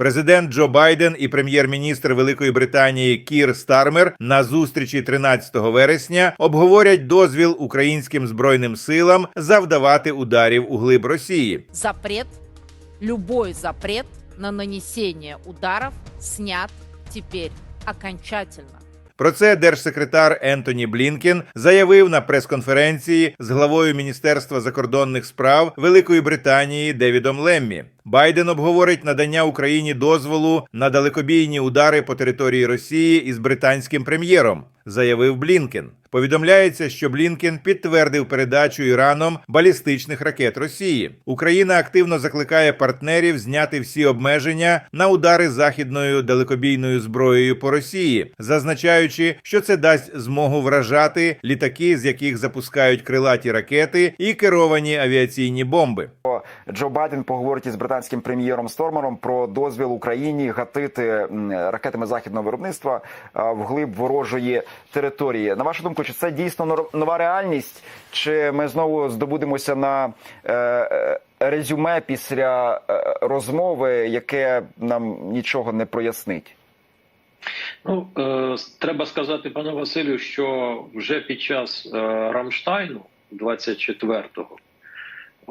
Президент Джо Байден і прем'єр-міністр Великої Британії Кір Стармер на зустрічі 13 вересня обговорять дозвіл українським збройним силам завдавати ударів у глиб Росії. запрет, любой запрет на нанесение ударов снят теперь окончательно. Про це держсекретар Ентоні Блінкен заявив на прес-конференції з главою Міністерства закордонних справ Великої Британії Девідом Леммі. Байден обговорить надання Україні дозволу на далекобійні удари по території Росії із британським прем'єром, заявив Блінкен. Повідомляється, що Блінкен підтвердив передачу Іраном балістичних ракет Росії. Україна активно закликає партнерів зняти всі обмеження на удари західною далекобійною зброєю по Росії, зазначаючи, що це дасть змогу вражати літаки, з яких запускають крилаті ракети і керовані авіаційні бомби. Джо Байден поговорить із британським прем'єром Стормером про дозвіл Україні гатити ракетами західного виробництва а, вглиб ворожої території. На вашу думку, чи це дійсно нова реальність, чи ми знову здобудемося на е, е, резюме після е, розмови, яке нам нічого не прояснить? Ну, е, треба сказати, пане Василю, що вже під час е, Рамштайну 24-го,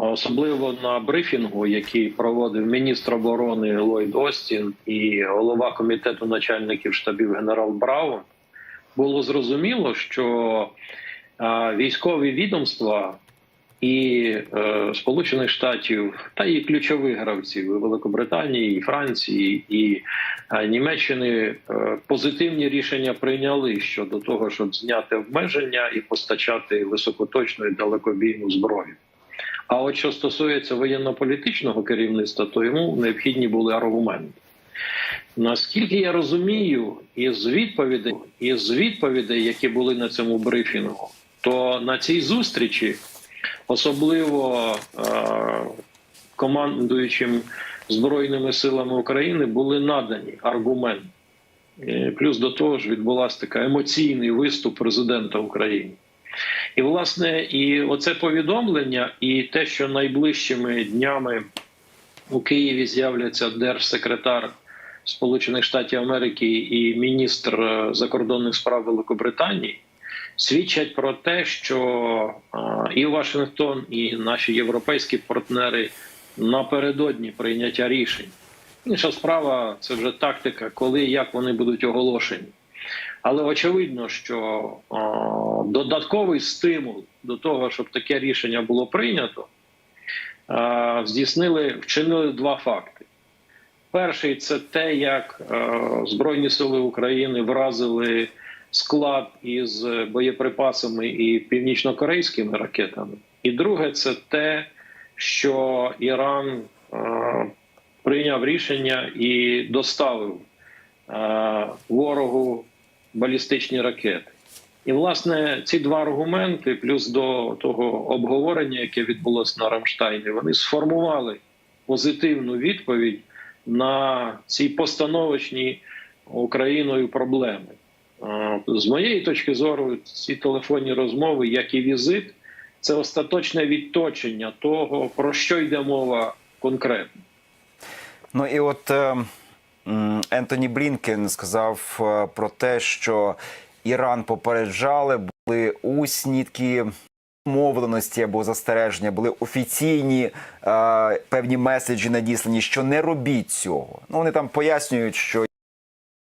особливо на брифінгу, який проводив міністр оборони Ллойд Остін і голова комітету начальників штабів генерал Браун, було зрозуміло, що військові відомства і е, Сполучених Штатів та і ключових гравців і Великобританії, і Франції, і Німеччини е, позитивні рішення прийняли щодо того, щоб зняти обмеження і постачати високоточну і далекобійну зброю. А от що стосується воєнно-політичного керівництва, то йому необхідні були аргументи. Наскільки я розумію, із відповідей, із відповідей, які були на цьому брифінгу, то на цій зустрічі, особливо е, командуючим Збройними силами України, були надані аргументи. Е, Плюс до того ж відбулася така емоційний виступ президента України. І, власне, і оце повідомлення, і те, що найближчими днями у Києві з'являться держсекретар Сполучених Штатів Америки і міністр е, закордонних справ Великобританії, свідчать про те, що е, і Вашингтон, і наші європейські партнери напередодні прийняття рішень. Інша справа це вже тактика, коли і як вони будуть оголошені. Але очевидно, що е, додатковий стимул до того, щоб таке рішення було прийнято, е, здійснили, вчинили два факти. Перший це те, як е, Збройні сили України вразили склад із боєприпасами і північно-корейськими ракетами. І друге, це те, що Іран е, прийняв рішення і доставив е, ворогу балістичні ракети. І, власне, ці два аргументи, плюс до того обговорення, яке відбулося на Рамштайні, вони сформували позитивну відповідь на ці постановочні Україною проблеми. З моєї точки зору, ці телефонні розмови, як і візит, це остаточне відточення того, про що йде мова конкретно. Ну і от е, м, Ентоні Блінкен сказав е, про те, що Іран попереджали, були усні такі мовленості або застереження, були офіційні е, певні меседжі надіслані, що не робіть цього. Ну вони там пояснюють, що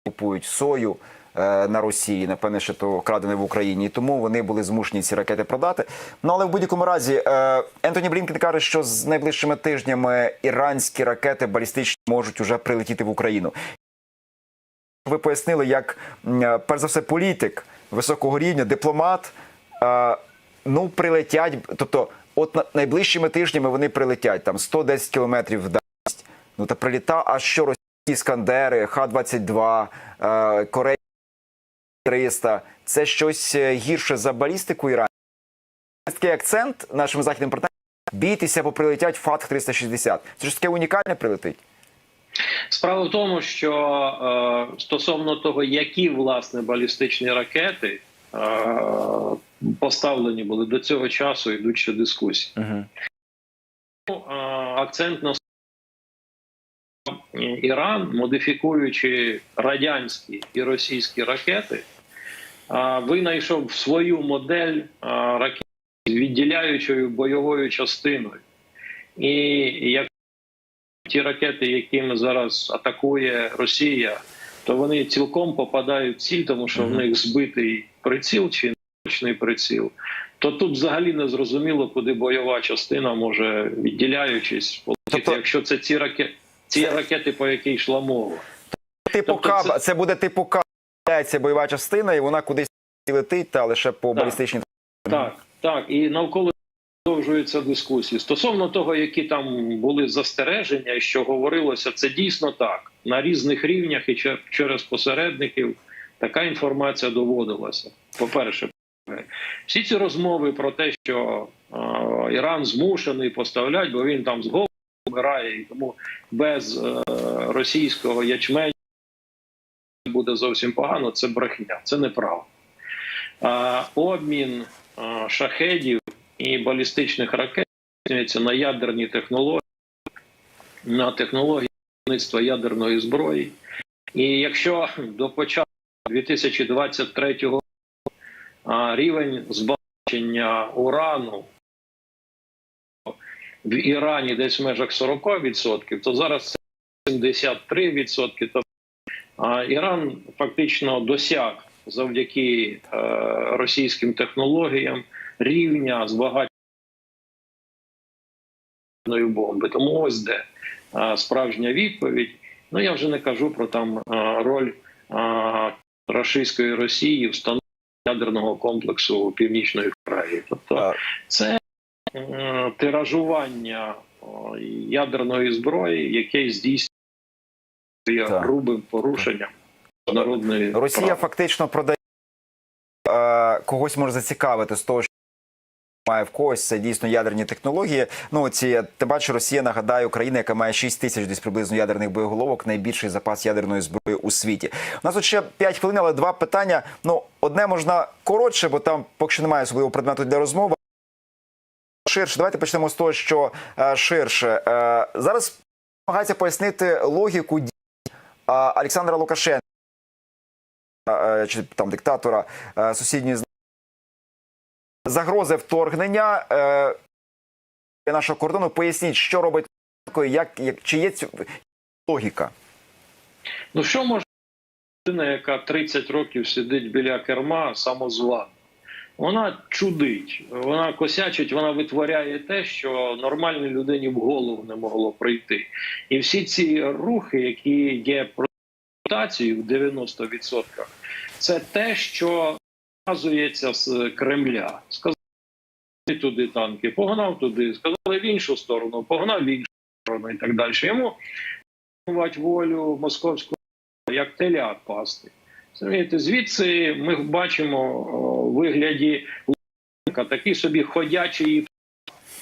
купують сою. Е, На Росії, напевне, що то крадене в Україні, і тому вони були змушені ці ракети продати. Ну але в будь-якому разі е, Ентоні Блінкен каже, що з найближчими тижнями іранські ракети балістичні можуть уже прилетіти в Україну. Ви пояснили, як е, перш за все політик високого рівня, дипломат. Ну, прилетять, тобто, от на- найближчими тижнями вони прилетять там 110 кілометрів в дальність. Ну та приліта, а що російські іскандери, Х-22, е, Корея 300 – це щось е, гірше за балістику Ірану. Такий акцент нашим західним партнерам – бійтеся, бо прилетять ФАТ-360. Це ж таке унікальне прилетить. Справа в тому, що е, стосовно того, які власне балістичні ракети е, поставлені були до цього часу, йдуть ще дискусії. Угу. Ну, е, акцент на Іран, модифікуючи радянські і російські ракети, винайшов свою модель ракет з відділяючою бойовою частиною. І як ті ракети, якими зараз атакує Росія, то вони цілком попадають в ціль, тому що в них збитий приціл чи точний приціл. То тут взагалі не зрозуміло, куди бойова частина може, відділяючись, полетіти, Тобто- якщо це ці ракети, ці ракети, по якій йшла мова. Типу Тобто каб, це- це... буде типу каб, ця бойова частина, і вона кудись летить, та лише по балістичній Так, так, і навколо продовжуються дискусії. Стосовно того, які там були застереження, і що говорилося, це дійсно так. На різних рівнях і через посередників така інформація доводилася. По-перше, всі ці розмови про те, що Іран змушений поставляти, бо він там з голову вмирає, і тому без е, російського ячменю буде зовсім погано. Це брехня, це неправда. Обмін шахедів і балістичних ракет на ядерні технології, на технології виробництва ядерної зброї. І якщо до початку 2023 року рівень збагачення урану в Ірані десь в межах 40%, то зараз це 73%. Тобто а, Іран фактично досяг завдяки е, російським технологіям рівня збагачення бомби. Тому ось де е, справжня відповідь. Ну я вже не кажу про там е, роль рашистської Росії в встановленні ядерного комплексу Північної Кореї. Тобто це тиражування ядерної зброї, яке здійснює Так. грубим порушенням міжнародної Росія права. фактично продає когось може зацікавити з того, що має в когось це дійсно ядерні технології. Ну ці ти бачиш, Росія нагадаю, країна, яка має 6 тисяч десь приблизно ядерних боєголовок, найбільший запас ядерної зброї у світі. У нас тут ще 5 хвилин, але два питання. Ну, одне можна коротше, бо там поки що немає особливого предмету для розмови. Ширше, давайте почнемо з того, що е, ширше е, зараз намагається пояснити логіку дій Олександра Лукашенка. е, Чи там диктатора е, сусідньої загрози вторгнення е, нашого кордону. Поясніть, що робить як, як чи є логіка? Ну що може людина, яка 30 років сидить біля керма, самозвана? Вона чудить, вона косячить, вона витворяє те, що нормальній людині в голову не могло прийти. І всі ці рухи, які є протацією в 90%, це те, що показується з Кремля. Сказали туди танки, погнав туди, сказали в іншу сторону, погнав в іншу сторону і так далі. Йому волю московського як телят пасти. Звідси ми бачимо вигляді такий собі ходячий.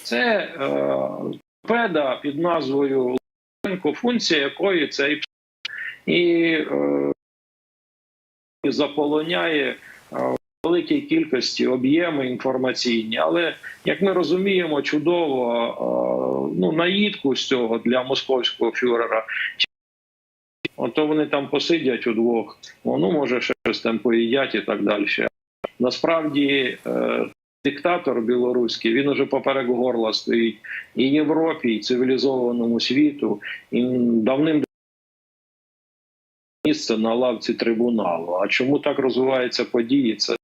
Це е, педа під назвою Луценко, функція якої цей і е, заполоняє е, в великій кількості об'єми інформаційні. Але як ми розуміємо, чудово е, ну, наїдку з цього для московського фюрера Ото вони там посидять удвох, ну може щось там поїдять і так далі. Насправді е, диктатор білоруський він уже поперек горла стоїть і Європі, і цивілізованому світу, і давним місце на лавці трибуналу. А чому так розвиваються події? Це